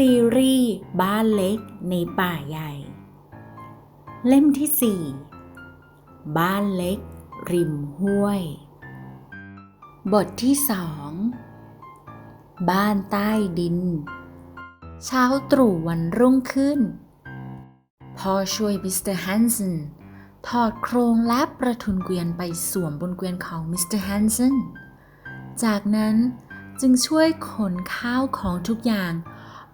ซีรีส์บ้านเล็กในป่าใหญ่ เล่มที่ 4 บ้านเล็ก ริมห้วย บทที่สองบ้านใต้ดิน เช้าตรู่วันรุ่งขึ้น พ่อช่วยมิสเตอร์ฮันสันถอดโครงและประทุนเกวียนไปสวมบนเกวียนของมิสเตอร์ฮันสันจากนั้นจึงช่วยขนข้าวของทุกอย่าง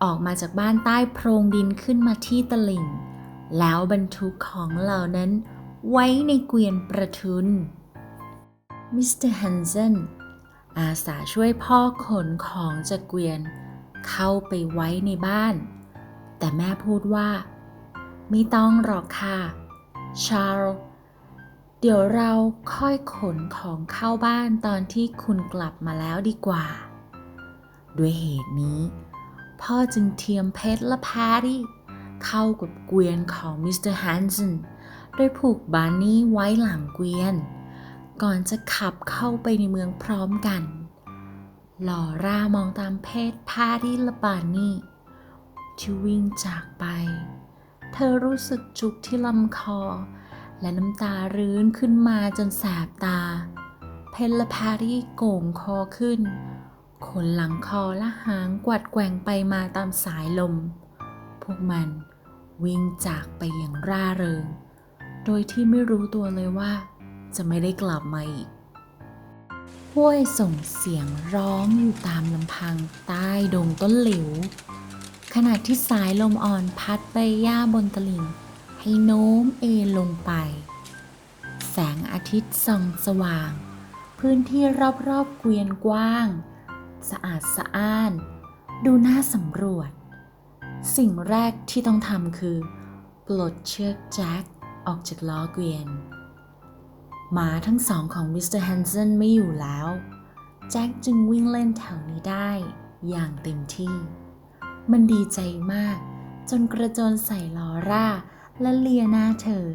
ออกมาจากบ้านใต้โพรงดินขึ้นมาที่ตลิ่ง แล้วบรรทุกของเหล่านั้นไว้ในเกวียนประทุน มิสเตอร์ฮันเซนอาสาช่วยพ่อขนของจากเกวียน เข้าไปไว้ในบ้าน แต่แม่พูดว่า ไม่ต้องหรอกค่ะ ชาร์ลเดี๋ยวเราค่อยขนของเข้าบ้านตอนที่คุณกลับมาแล้วดีกว่า ด้วยเหตุนี้ พ่อจึงเทียมเพชรและแพรรี่เข้ากับเกวียนของมิสเตอร์ฮันสันโดยผูกบาร์นี่ไว้หลังเกวียน ก่อนจะขับเข้าไปในเมืองพร้อมกัน หลอร่ามองตามเพชรแพรรี่และบาร์นี่ที่วิ่งจากไป เธอรู้สึกจุกที่ลำคอ และน้ำตารื้นขึ้นมาจนแสบตา เพนและแพรรี่โก่งคอขึ้น ขนหลังคอและหางกวัดแกว่งไปมาตามสายลม พวกมันวิ่งจากไปอย่างร่าเริง โดยที่ไม่รู้ตัวเลยว่า จะไม่ได้กลับมาอีกห้วยส่งเสียงร้องอยู่ตามลำพังใต้ดงต้นหลิว ขณะที่สายลมอ่อนพัดไปย่าบนตลิ่ง ให้โน้มเอลงไป แสงอาทิตย์ส่องสว่าง พื้นที่รอบๆเกวียนกว้าง สะอาดสะอ้าน ดูน่าสำรวจ สิ่งแรกที่ต้องทำคือ ปลดเชือกแจ็คออกจากล้อเกวียน หมาทั้งสองของมิสเตอร์แฮนเซนไม่อยู่แล้ว แจ็คจึงวิ่งเล่นแถวนี้ได้อย่างเต็มที่ มันดีใจมาก จนกระโจนใส่ลอร่าและเลียหน้าเธอ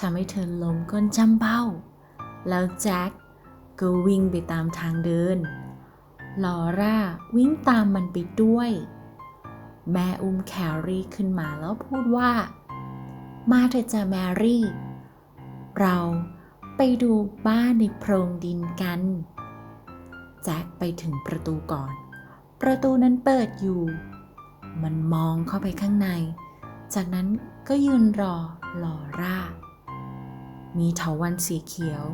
ทำให้เธอล้มก้นจำเบ้า แล้วแจ็คก็วิ่งไปตามทางเดิน ลอร่าวิ่งตามมันไปด้วย แม่อุ้มแครี่ขึ้นมาแล้วพูดว่า มาเถอะจ้ะแมรี่ เราไปดูบ้านในโพรงดินกัน แจ็คไปถึงประตูก่อน ประตูนั้นเปิดอยู่ มันมองเข้าไปข้างใน จากนั้นก็ยืนรอลอร่า มีเถาวันสีเขียว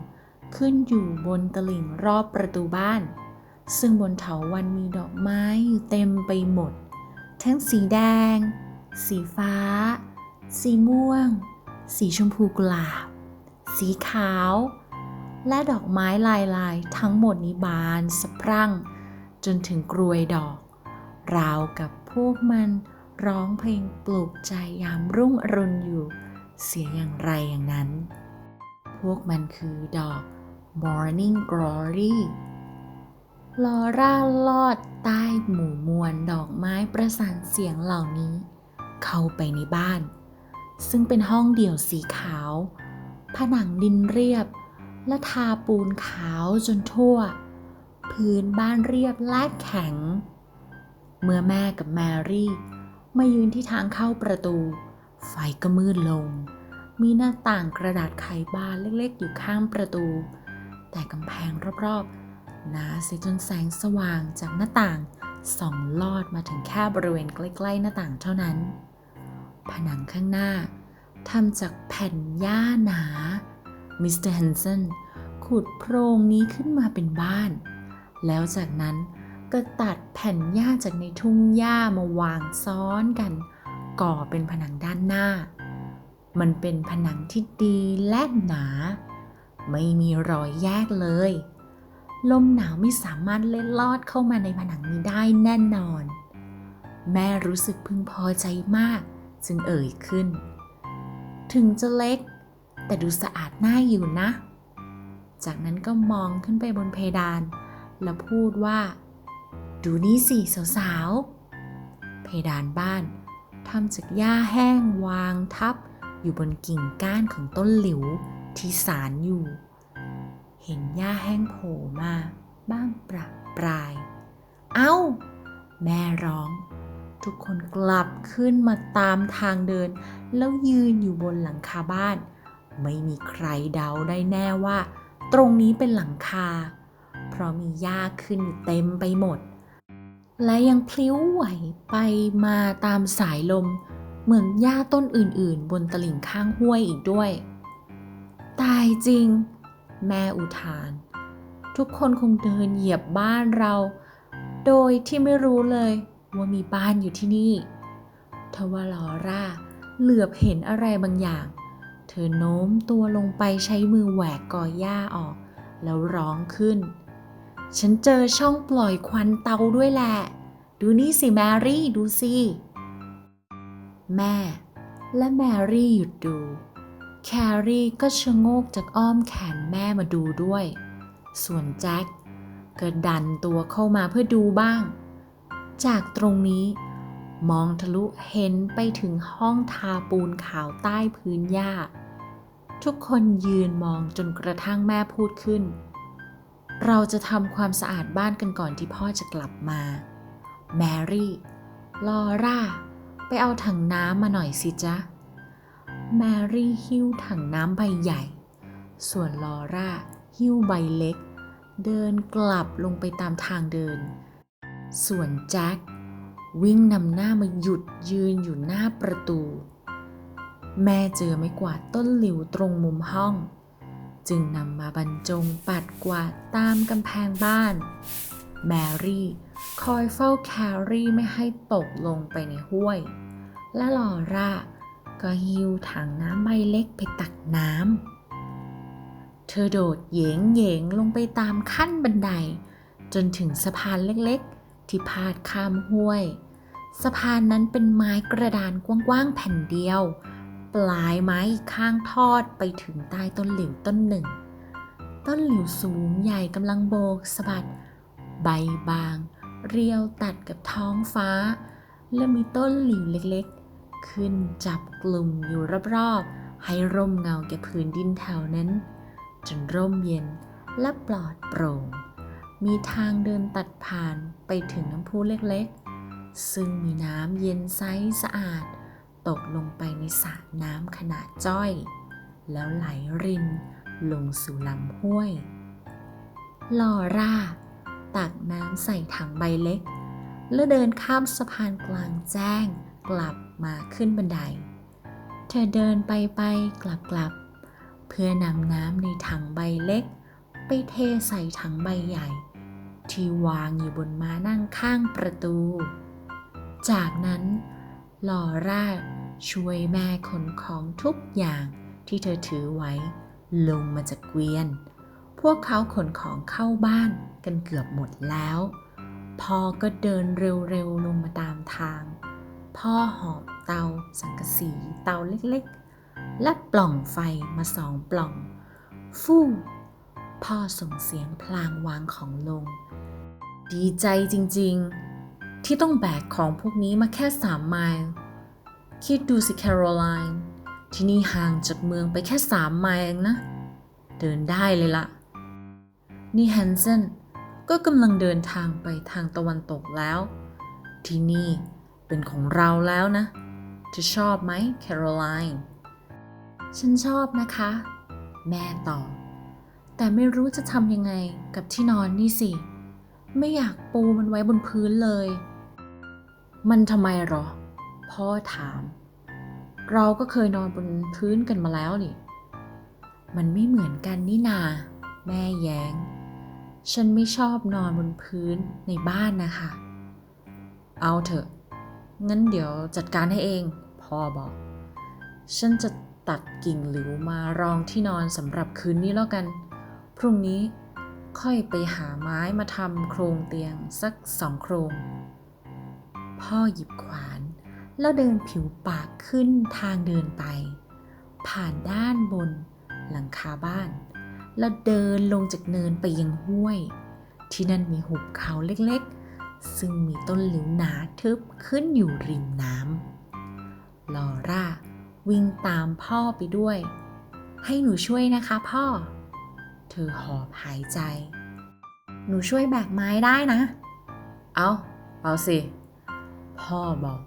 ขึ้นอยู่บนตลิ่งรอบประตูบ้าน ซึ่งบนเถาวันมีดอกไม้อยู่เต็มไปหมด ทั้งสีแดง สีฟ้า สีม่วง สีชมพูกุหลาบ สีขาว และดอกไม้ลายลายๆทั้งหมดนี้บานสะพรั่ง จนถึงกรวยดอก ราวกับพวกมันร้องเพลงปลุกใจยามรุ่งอรุณอยู่ เสียอย่างไรอย่างนั้น พวกมันคือดอก Morning Glory ลอร่าลอดใต้หมู่มวลดอกไม้ประสานเสียงเหล่านี้ เข้าไปในบ้าน ซึ่งเป็นห้องเดี่ยวสีขาว ผนังดินเรียบ และทาปูนขาวจนทั่ว พื้นบ้านเรียบและแข็ง เมื่อแม่กับแมรี่มายืนที่ทางเข้าประตู ไฟก็มืดลง มีหน้าต่างกระดาษไขบานเล็กๆ อยู่ข้างประตู แต่กำแพงรอบๆ หนาเสียจนแสงสว่างจากหน้าต่างส่องลอดมาถึงแค่บริเวณใกล้ๆหน้าต่างเท่านั้น ผนังข้างหน้าทำจากแผ่นหญ้าหนา มิสเตอร์ฮันเซนขุดโพรงนี้ขึ้นมาเป็นบ้าน แล้วจากนั้นก็ตัดแผ่นหญ้าจากในทุ่งหญ้ามาวางซ้อนกัน ก่อเป็นผนังด้านหน้า มันเป็นผนังที่ดีและหนา ไม่มีรอยแยกเลย ลมหนาวไม่สามารถเล็ดลอดเข้ามาในผนังนี้ได้แน่นอน แม่รู้สึกพึงพอใจมาก จึงเอ่ยขึ้น ถึงจะเล็ก แต่ดูสะอาดน่าอยู่นะ จากนั้นก็มองขึ้นไปบนเพดาน แล้วพูดว่า ดูนี่สิสาวๆ เพดานบ้านทำจากหญ้าแห้งวางทับ อยู่บนกิ่งก้านของต้นหลิวที่สารอยู่ เห็นหญ้าแห้งโผล่มา บ้างประปราย เอ้า แม่ร้อง ทุกคนกลับขึ้นมาตามทางเดิน แล้วยืนอยู่บนหลังคาบ้าน ไม่มีใครเดาได้แน่ว่า ตรงนี้เป็นหลังคา เพราะมีหญ้าขึ้นอยู่เต็มไปหมด และยังพลิ้วไหวไปมาตามสายลม เหมือนหญ้าต้นอื่นๆ บนตลิ่งข้างห้วยอีกด้วย ตายจริง แม่อุทาน ทุกคนคงเดินเหยียบบ้านเรา โดยที่ไม่รู้เลยว่ามีบ้านอยู่ที่นี่ทว่าลอร่าเหลือบเห็นอะไรบางอย่าง เธอโน้มตัวลงไปใช้มือแหวกกอหญ้าออก แล้วร้องขึ้น ฉันเจอช่องปล่อยควันเตาด้วยแหละ ดูนี่สิแมรี่ดูสิ แม่และแมรี่หยุดดู แครี่ก็ชะโงกจากอ้อมแขนแม่มาดูด้วย ส่วนแจ็คก็ดันตัวเข้ามาเพื่อดูบ้าง จากตรงนี้มองทะลุเห็นไปถึงห้องทาปูนขาวใต้พื้นหญ้า ทุกคนยืนมองจนกระทั่งแม่พูดขึ้น เราจะทำความสะอาดบ้านกันก่อนที่พ่อจะกลับมา แมรี่ ลอร่า ไปเอาถังน้ำมาหน่อยสิจ๊ะ แมรี่หิ้วถังน้ำใบใหญ่ ส่วนลอร่าหิ้วใบเล็ก เดินกลับลงไปตามทางเดิน ส่วนแจ็ควิ่งนำหน้ามาหยุดยืนอยู่หน้าประตู แม่เจอไม้กวาดต้นหลิวตรงมุมห้อง จึงนำมาบรรจงปัดกวาดตามกำแพงบ้าน แมรี่คอยเฝ้าแครี่ไม่ให้ตกลงไปในห้วย และลอร่า ก็หิ้วถังน้ำใบเล็กไปตักน้ำ เธอโดดเหยงเหยงลงไปตามขั้นบันได จนถึงสะพานเล็กๆ ที่พาดข้ามห้วย สะพานนั้นเป็นไม้กระดานกว้างๆแผ่นเดียว ปลายไม้อีกข้างทอดไปถึงใต้ต้นหลิวต้นหนึ่ง ต้นหลิวสูงใหญ่กำลังโบกสะบัด ใบบาง เรียวตัดกับท้องฟ้า และมีต้นหลิวเล็กๆ ขึ้นจับกลุ่มอยู่รอบๆ ให้ร่มเงาแก่พื้นดินแถวนั้น จนร่มเย็นและปลอดโปร่ง มีทางเดินตัดผ่านไปถึงน้ำพุเล็กๆ ซึ่งมีน้ำเย็นใสสะอาด ตกลงไปในสระน้ำขนาดจ้อย แล้วไหลรินลงสู่ลำห้วย ลอร่า ตักน้ำใส่ถังใบเล็ก แล้วเดินข้ามสะพานกลางแจ้ง กลับมาขึ้นบันได เธอเดินไปไปกลับกลับ เพื่อนำน้ำในถังใบเล็ก ไปเทใส่ถังใบใหญ่ ที่วางอยู่บนม้านั่งข้างประตู จากนั้นลอร่าช่วยแม่ขนของทุกอย่างที่เธอถือไว้ลงมาจากเกวียน พวกเขาขนของเข้าบ้านกันเกือบหมดแล้ว พอก็เดินเร็วๆลงมาตามทาง พ่อหอบเตา สังกะสีเตาเล็กๆ และปล่องไฟมาสองปล่อง ฟู่พ่อส่งเสียงพลางวางของลง ดีใจจริงๆ ที่ต้องแบกของพวกนี้มาแค่สามไมล์คิดดูสิแคโรไลน์ที่นี่ห่างจากเมืองไปแค่สามไมล์เองนะ เดินได้เลยล่ะ นี่แฮนเซนก็กำลังเดินทางไปทางตะวันตกแล้ว ที่นี่ เป็นของเราแล้วนะเธอชอบไหมแคโรไลน์ฉันชอบนะคะ แม่ตอบแต่ไม่รู้จะทำยังไงกับที่นอนนี่สิ ไม่อยากปูมันไว้บนพื้นเลย มันทำไมหรอ พ่อถาม เราก็เคยนอนบนพื้นกันมาแล้วนี่ มันไม่เหมือนกันนี่นา แม่แย้ง ฉันไม่ชอบนอนบนพื้นในบ้านนะคะ เอาเถอะ งั้นเดี๋ยวจัดการให้เอง พ่อบอก ฉันจะตัดกิ่งหลิวมารองที่นอนสำหรับคืนนี้แล้วกัน พรุ่งนี้ค่อยไปหาไม้มาทำโครงเตียงสักสองโครง พ่อหยิบขวาน แล้วเดินผิวปากขึ้นทางเดินไป ผ่านด้านบนหลังคาบ้าน แล้วเดินลงจากเนินไปยังห้วย ที่นั่นมีหุบเขาเล็กๆ ซึ่งมีต้นหลิวหนาทึบขึ้นอยู่ริมน้ำลอร่าวิ่งตามพ่อไปด้วย ให้หนูช่วยนะคะพ่อ เธอหอบหายใจ หนูช่วยแบกไม้ได้นะ เอาเอาสิพพ่อบอก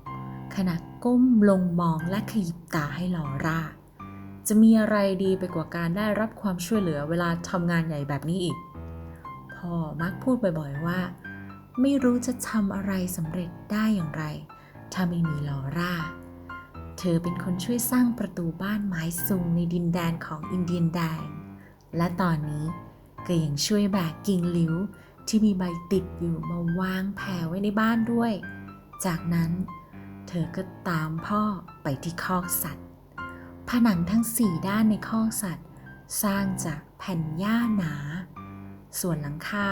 ขณะก้มลงมองและขยิบตาให้ลอร่า จะมีอะไรดีไปกว่าการได้รับความช่วยเหลือเวลาทำงานใหญ่แบบนี้อีก พ่อมักพูดบ่อยๆว่า ไม่รู้จะทำอะไรสำเร็จได้อย่างไร ถ้าไม่มีลอร่า เธอเป็นคนช่วยสร้างประตูบ้านไม้สูงในดินแดนของอินเดียนแดง และตอนนี้ก็ยังช่วยแบกกิ่งหลิวที่มีใบติดอยู่มาวางแผ่ไว้ในบ้านด้วย จากนั้นเธอก็ตามพ่อไปที่คอกสัตว์ ผนังทั้งสี่ด้านในคอกสัตว์ สร้างจากแผ่นหญ้าหนา ส่วนหลังคา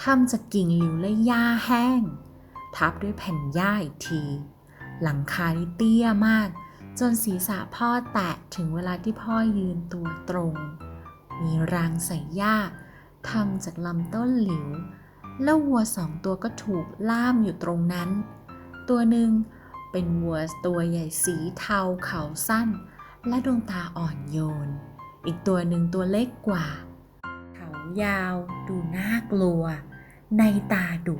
ทำจากกิ่งหลิวและหญ้าแห้ง ทับด้วยแผ่นหญ้าอีกที หลังคานี่เตี้ยมาก จนศีรษะพ่อแตะถึงเวลาที่พ่อยืนตัวตรง มีรางใส่หญ้าทำจากลำต้นหลิว แล้ววัวสองตัวก็ถูกล่ามอยู่ตรงนั้น ตัวหนึ่งเป็นวัวตัวใหญ่สีเทาเขาสั้น และดวงตาอ่อนโยน อีกตัวหนึ่งตัวเล็กกว่าเขา ยาวดูน่ากลัว ในตาดุ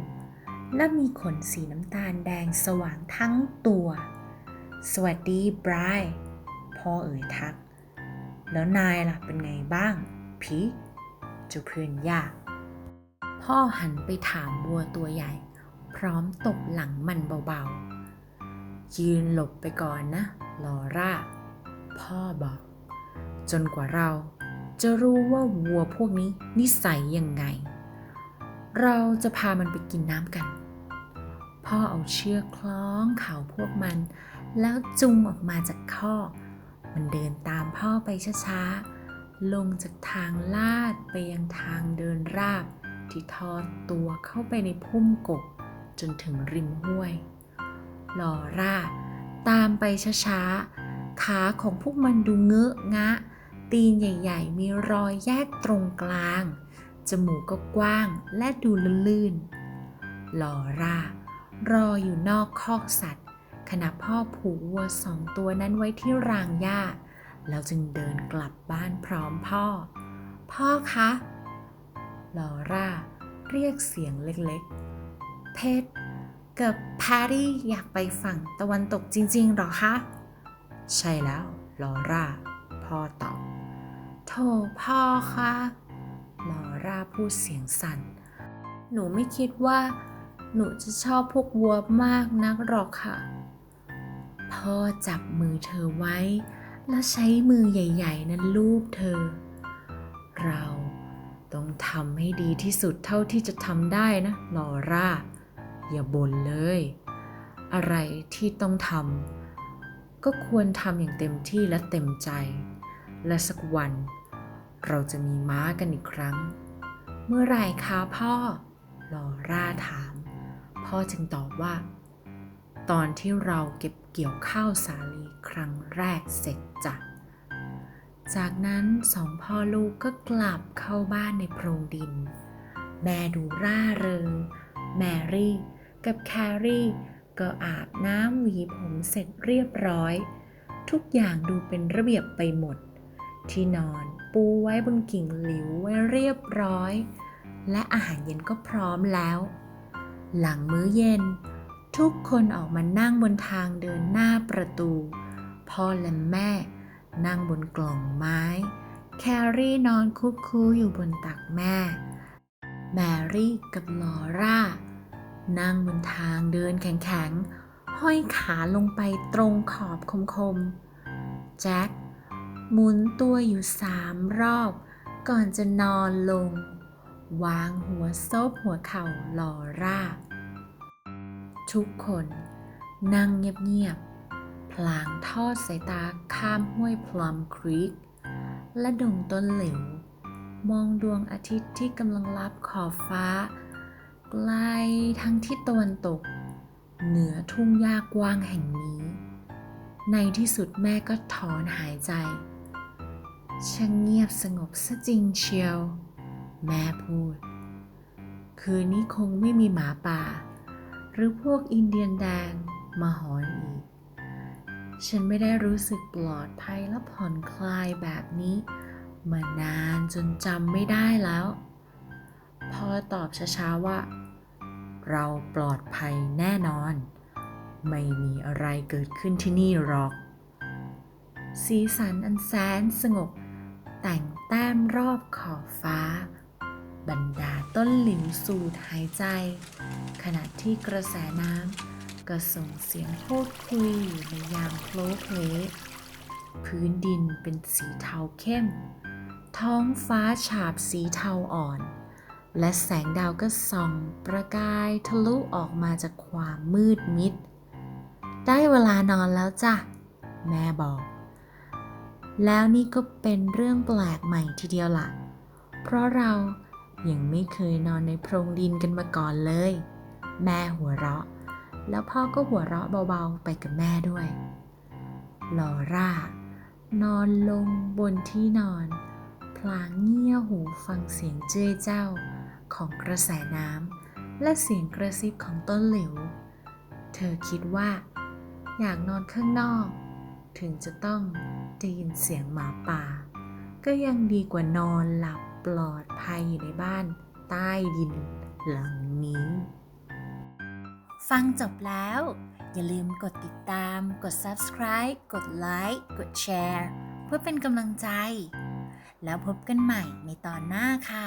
และมีขนสีน้ำตาลแดงสว่างทั้งตัว สวัสดีบรายพ่อเอ่ยทัก แล้วนายล่ะเป็นไงบ้าง พีจ้าเพื่อนยาก พ่อหันไปถามวัวตัวใหญ่ พร้อมตบหลังมันเบาๆ ยืนหลบไปก่อนนะ ลอร่า พ่อบอก จนกว่าเรา จะรู้ว่าวัวพวกนี้นิสัยยังไง เราจะพามันไปกินน้ำกัน พ่อเอาเชือกคล้องเข่าพวกมัน แล้วจุงออกมาจากคอกมันเดินตามพ่อไปช้าๆ ลงจากทางลาดไปยังทางเดินราบ ที่ทอดตัวเข้าไปในพุ่มกบ จนถึงริมห้วย ลอร่า ตามไปช้าๆ ขาของพวกมันดูเงอะงะ ตีนใหญ่ ๆ มีรอยแยกตรงกลาง จมูกก็กว้างและดูลื่นๆลอร่ารออยู่นอกคอกสัตว์ ขณะพ่อผูกวัวสองตัวนั้นไว้ที่รางหญ้า แล้วจึงเดินกลับบ้านพร้อมพ่อ พ่อคะลอร่า เรียกเสียงเล็กๆ เพชรกับแพรรี่อยากไปฝั่งตะวันตกจริงๆหรอคะ ใช่แล้ว ลอร่า พ่อตอบ โถพ่อคะลอร่าพูดเสียงสั่น หนูไม่คิดว่า หนูจะชอบพวกวัวมากนักหรอกค่ะ พ่อจับมือเธอไว้ แล้วใช้มือใหญ่ๆ นั้นลูบเธอ เราต้องทำให้ดีที่สุดเท่าที่จะทำได้นะลอร่า อย่าบ่นเลย อะไรที่ต้องทำก็ควรทำอย่างเต็มที่และเต็มใจ และสักวัน เราจะมีม้ากันอีกครั้ง เมื่อไหร่คะพ่อ ลอร่าถาม พ่อจึงตอบว่า ตอนที่เราเก็บเกี่ยวข้าวสาลีครั้งแรกเสร็จจ้ะจากนั้นสองพ่อลูกก็กลับเข้าบ้านในโพรงดิน แม่ดูร่าเริง แมรี่กับแครี่ก็อาบน้ำหวีผมเสร็จเรียบร้อย ทุกอย่างดูเป็นระเบียบไปหมด ที่นอน ปูไว้บนกิ่งหลิวไว้เรียบร้อย และอาหารเย็นก็พร้อมแล้ว หลังมื้อเย็น ทุกคนออกมานั่งบนทางเดินหน้าประตู พ่อและแม่ นั่งบนกล่องไม้ แครี่นอนคุกคูอยู่บนตักแม่ แมรี่กับลอร่า นั่งบนทางเดินแข็งๆห้อยขาลงไปตรงขอบคมๆแจ็ค หมุนตัวอยู่สามรอบ ก่อนจะนอนลง วางหัวซบหัวเข่าลอร่าทุกคนนั่งเงียบๆ พลางทอดสายตาข้ามห้วยพลัมครีก และดงต้นเหลว มองดวงอาทิตย์ที่กำลังลับขอบฟ้า ไกลทางทิศตะวันตก เหนือทุ่งหญ้ากว้างแห่งนี้ ในที่สุดแม่ก็ถอนหายใจ ช่างเงียบสงบซะจริงเชียว แม่พูด คืนนี้คงไม่มีหมาป่า หรือพวกอินเดียนแดงมาหอนอีก ฉันไม่ได้รู้สึกปลอดภัยและผ่อนคลายแบบนี้ มานานจนจำไม่ได้แล้วพ่อตอบช้าๆว่า เราปลอดภัยแน่นอน ไม่มีอะไรเกิดขึ้นที่นี่หรอก สีสันอันแสนสงบ แต่งแต้มรอบขอบฟ้า บรรดาต้นหลิวสูดหายใจ ขณะที่กระแสน้ำก็ส่งเสียงพูดคุยอยู่ในยามโพลเพลพื้นดินเป็นสีเทาเข้ม ท้องฟ้าฉาบสีเทาอ่อน และแสงดาวก็ส่อง ประกายทะลุออกมาจากความมืดมิด ได้เวลานอนแล้วจ้ะ แม่บอก แล้วนี่ก็เป็นเรื่องแปลกใหม่ทีเดียวล่ะ เพราะเรายังไม่เคยนอนในโพรงดินกันมาก่อนเลย แม่หัวเราะ แล้วพ่อก็หัวเราะเบาๆไปกับแม่ด้วยลอร่านอนลงบนที่นอน พลางเงี่ยหูฟังเสียงเจ้ยเจ้าของกระแสน้ำและเสียงกระซิบของต้นหลิว เธอคิดว่า อยากนอนข้างนอก ถึงจะต้อง ได้ยินเสียงหมาป่า ก็ยังดีกว่านอนหลับปลอดภัยอยู่ในบ้านใต้ดินหลังนี้ ฟังจบแล้ว อย่าลืมกดติดตาม กด subscribe กดไลค์กดแชร์เพื่อเป็นกำลังใจ แล้วพบกันใหม่ในตอนหน้าค่ะ